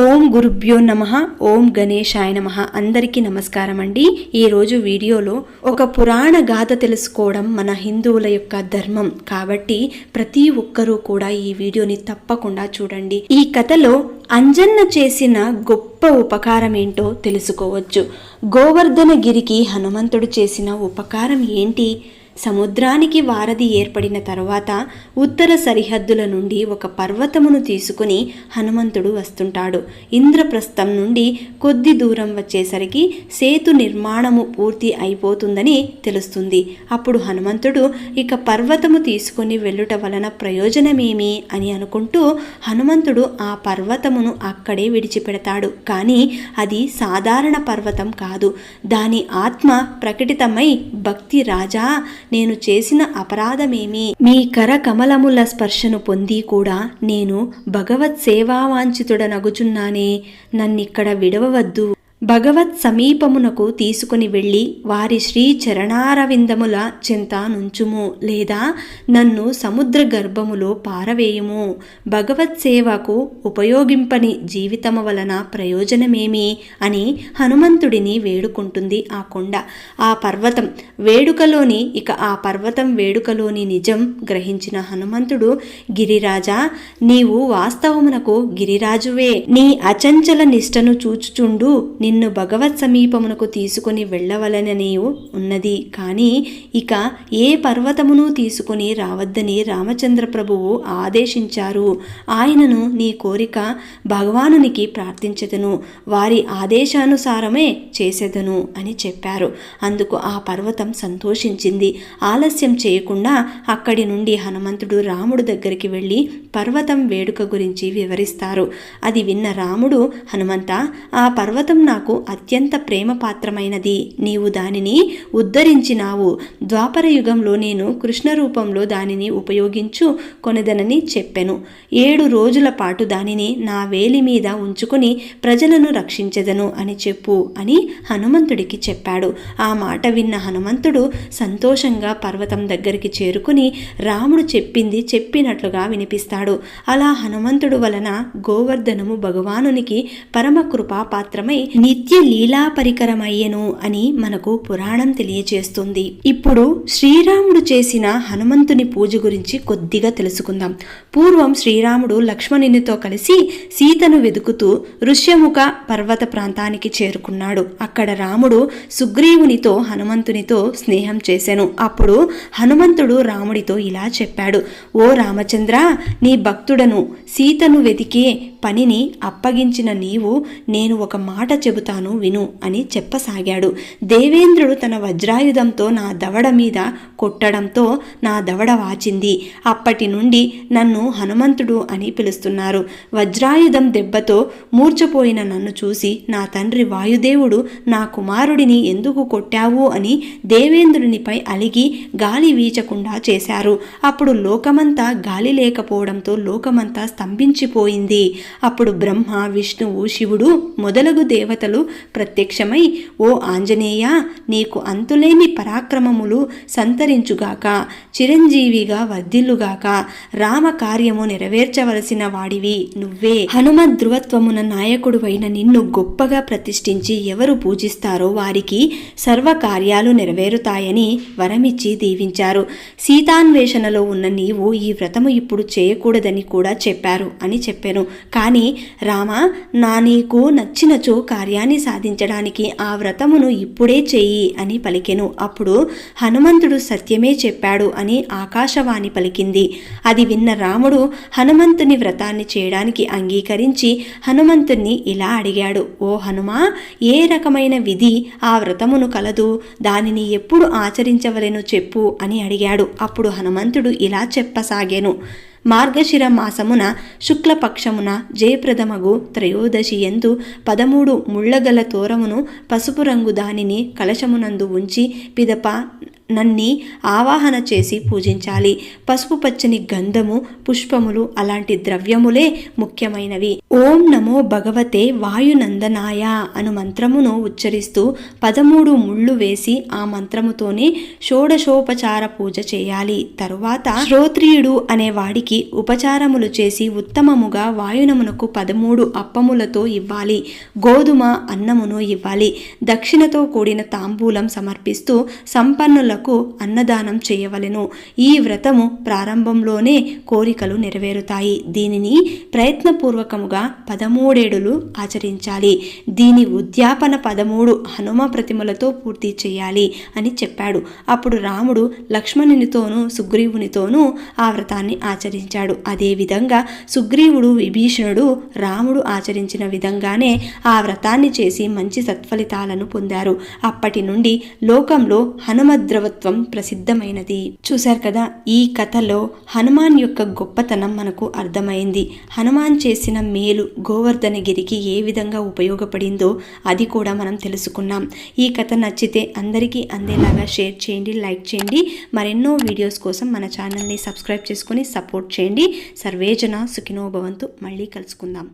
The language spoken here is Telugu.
ఓం గురుభ్యో నమ ఓం గణేశాయ నమ అందరికీ నమస్కారం అండి. ఈరోజు వీడియోలో ఒక పురాణ గాథ తెలుసుకోవడం మన హిందువుల యొక్క ధర్మం. కాబట్టి ప్రతి ఒక్కరూ కూడా ఈ వీడియోని తప్పకుండా చూడండి. ఈ కథలో అంజన్న చేసిన గొప్ప ఉపకారం ఏంటో తెలుసుకోవచ్చు. గోవర్ధనగిరికి హనుమంతుడు చేసిన ఉపకారం ఏంటి? సముద్రానికి వారధి ఏర్పడిన తరువాత ఉత్తర సరిహద్దుల నుండి ఒక పర్వతమును తీసుకుని హనుమంతుడు వస్తుంటాడు. ఇంద్రప్రస్థం నుండి కొద్ది దూరం వచ్చేసరికి సేతు నిర్మాణము పూర్తి అయిపోతుందని తెలుస్తుంది. అప్పుడు హనుమంతుడు ఇక పర్వతము తీసుకొని వెళ్ళుట వలన ప్రయోజనమేమి అని అనుకుంటూ హనుమంతుడు ఆ పర్వతమును అక్కడే విడిచిపెడతాడు. కానీ అది సాధారణ పర్వతం కాదు. దాని ఆత్మ ప్రకటితమై భక్తి రాజా నేను చేసిన అపరాధమేమి? మీ కర కమలముల స్పర్శను పొంది కూడా నేను భగవత్ సేవావాంఛితుడనగుచున్నానే. నన్నిక్కడ విడవవద్దు. భగవత్ సమీపమునకు తీసుకుని వెళ్ళి వారి శ్రీ చరణారవిందముల చెంత నుంచుము లేదా నన్ను సముద్ర గర్భములో పారవేయుము. భగవత్ సేవకు ఉపయోగింపని జీవితము వలన ప్రయోజనమేమి అని హనుమంతుడిని వేడుకుంటుంది ఆ కొండ. ఆ పర్వతం వేడుకలోని ఇక ఆ పర్వతం వేడుకలోని నిజం గ్రహించిన హనుమంతుడు గిరిరాజా నీవు వాస్తవమునకు గిరిరాజువే. నీ అచంచల నిష్టను చూచుచుండు నిన్ను భగవత్ సమీపమునకు తీసుకుని వెళ్ళవలనని ఉన్నది. కానీ ఇక ఏ పర్వతమును తీసుకుని రావద్దని రామచంద్ర ప్రభువు ఆదేశించారు. ఆయనను నీ కోరిక భగవానునికి ప్రార్థించదను. వారి ఆదేశానుసారమే చేసేదను అని చెప్పారు. అందుకు ఆ పర్వతం సంతోషించింది. ఆలస్యం చేయకుండా అక్కడి నుండి హనుమంతుడు రాముడు దగ్గరికి వెళ్ళి పర్వతం వేడుక గురించి వివరిస్తారు. అది విన్న రాముడు హనుమంత ఆ పర్వతం నాకు అత్యంత ప్రేమ పాత్రమైనది నీవు దానిని ఉద్ధరించినావు. ద్వాపర యుగంలో నేను కృష్ణ రూపంలో దానిని ఉపయోగించు కొనదనని చెప్పెను. ఏడు రోజుల పాటు దానిని నా వేలి మీద ఉంచుకుని ప్రజలను రక్షించెదను అని చెప్పు అని హనుమంతుడికి చెప్పాడు. ఆ మాట విన్న హనుమంతుడు సంతోషంగా పర్వతం దగ్గరికి చేరుకుని రాముడు చెప్పింది చెప్పినట్లుగా వినిపిస్తాడు. అలా హనుమంతుడు వలన గోవర్ధనము భగవానునికి పరమ పాత్రమై నిత్య లీలా పరికరమయ్యను అని మనకు పురాణం తెలియచేస్తుంది. ఇప్పుడు శ్రీరాముడు చేసిన హనుమంతుని పూజ గురించి కొద్దిగా తెలుసుకుందాం. పూర్వం శ్రీరాముడు లక్ష్మణునితో కలిసి సీతను వెతుకుతూ ఋష్యముఖ పర్వత ప్రాంతానికి చేరుకున్నాడు. అక్కడ రాముడు సుగ్రీవునితో హనుమంతునితో స్నేహం చేశాను అప్పుడు హనుమంతుడు రాముడితో ఇలా చెప్పాడు. ఓ రామచంద్ర నీ భక్తుడను సీతను వెతికే పనిని అప్పగించిన నీవు నేను ఒక మాట చెబుతాను విను అని చెప్పసాగాడు. దేవేంద్రుడు తన వజ్రాయుధంతో నా దవడ మీద కొట్టడంతో నా దవడ వాచింది. అప్పటి నుండి నన్ను హనుమంతుడు అని పిలుస్తున్నారు. వజ్రాయుధం దెబ్బతో మూర్చపోయిన నన్ను చూసి నా తండ్రి వాయుదేవుడు నా కుమారుడిని ఎందుకు కొట్టావు అని దేవేంద్రునిపై అలిగి గాలి వీచకుండా చేశారు. అప్పుడు లోకమంతా గాలి లేకపోవడంతో లోకమంతా స్తంభించిపోయింది. అప్పుడు బ్రహ్మ విష్ణువు శివుడు మొదలగు దేవతలు ప్రత్యక్షమై ఓ ఆంజనేయ నీకు అంతులేని పరాక్రమములు సంతరించుగాక చిరంజీవిగా వర్ధిల్లుగాక రామ కార్యము నెరవేర్చవలసిన వాడివి నువ్వే. హనుమ ధృవత్వమున నాయకుడువైన నిన్ను గొప్పగా ప్రతిష్ఠించి ఎవరు పూజిస్తారో వారికి సర్వ కార్యాలు నెరవేరుతాయని వరమిచ్చి దీవించారు. సీతాన్వేషణలో ఉన్న నీవు ఈ వ్రతము ఇప్పుడు చేయకూడదని కూడా చెప్పారు అని చెప్పాను. కానీ రామ నా నీకు నచ్చినచో కార్యాన్ని సాధించడానికి ఆ వ్రతమును ఇప్పుడే చెయ్యి అని పలికెను. అప్పుడు హనుమంతుడు సత్యమే చెప్పాడు అని ఆకాశవాణి పలికింది. అది విన్న రాముడు హనుమంతుని వ్రతాన్ని చేయడానికి అంగీకరించి హనుమంతుణ్ణి ఇలా అడిగాడు. ఓ హనుమా ఏ రకమైన విధి ఆ వ్రతమును కలదు? దానిని ఎప్పుడు ఆచరించవలెను చెప్పు అని అడిగాడు. అప్పుడు హనుమంతుడు ఇలా చెప్పసాగాను. మార్గశిర మాసమున శుక్లపక్షమున జయప్రదమగు త్రయోదశి ఎందు పదమూడు ముళ్ళగల తోరమును పసుపు రంగు దానిని కలశమునందు ఉంచి పిదప నన్ని ఆవాహన చేసి పూజించాలి. పసుపు పచ్చని గంధము పుష్పములు అలాంటి ద్రవ్యములే ముఖ్యమైనవి. ఓం నమో భగవతే వాయునందనాయ అను మంత్రమును ఉచ్చరిస్తూ పదమూడు ముళ్ళు వేసి ఆ మంత్రముతోనే షోడశోపచార పూజ చేయాలి. తరువాత శ్రోత్రియుడు అనే వాడికి ఉపచారములు చేసి ఉత్తమముగా వాయునమునకు పదమూడు అప్పములతో ఇవ్వాలి. గోధుమ అన్నమును ఇవ్వాలి. దక్షిణతో కూడిన తాంబూలం సమర్పిస్తూ సంపన్నుల సంపన్నులకు అన్నదానం చేయవలెను. ఈ వ్రతము ప్రారంభంలోనే కోరికలు నెరవేరుతాయి. దీనిని ప్రయత్నపూర్వకముగా పదమూడేడులు ఆచరించాలి. దీని ఉద్యాపన పదమూడు హనుమ ప్రతిమలతో పూర్తి చేయాలి అని చెప్పాడు. అప్పుడు రాముడు లక్ష్మణునితోనూ సుగ్రీవునితోనూ ఆ వ్రతాన్ని ఆచరించాడు. అదేవిధంగా సుగ్రీవుడు విభీషణుడు రాముడు ఆచరించిన విధంగానే ఆ వ్రతాన్ని చేసి మంచి సత్ఫలితాలను పొందారు. అప్పటి నుండి లోకంలో హనుమద్రవత్వం ప్రసిద్ధమైనది. చూశారు కదా ఈ కథలో హనుమాన్ యొక్క గొప్పతనం మనకు అర్థమైంది. హనుమాన్ చేసిన మేలు గోవర్ధనగిరికి ఏ విధంగా ఉపయోగపడిందో అది కూడా మనం తెలుసుకున్నాం. ఈ కథ నచ్చితే అందరికీ అందేలాగా షేర్ చేయండి లైక్ చేయండి. మరెన్నో వీడియోస్ కోసం మన ఛానల్ని సబ్స్క్రైబ్ చేసుకొని సపోర్ట్ చేయండి. సర్వేజన సుఖినోభవంతు మళ్ళీ కలుసుకుందాం.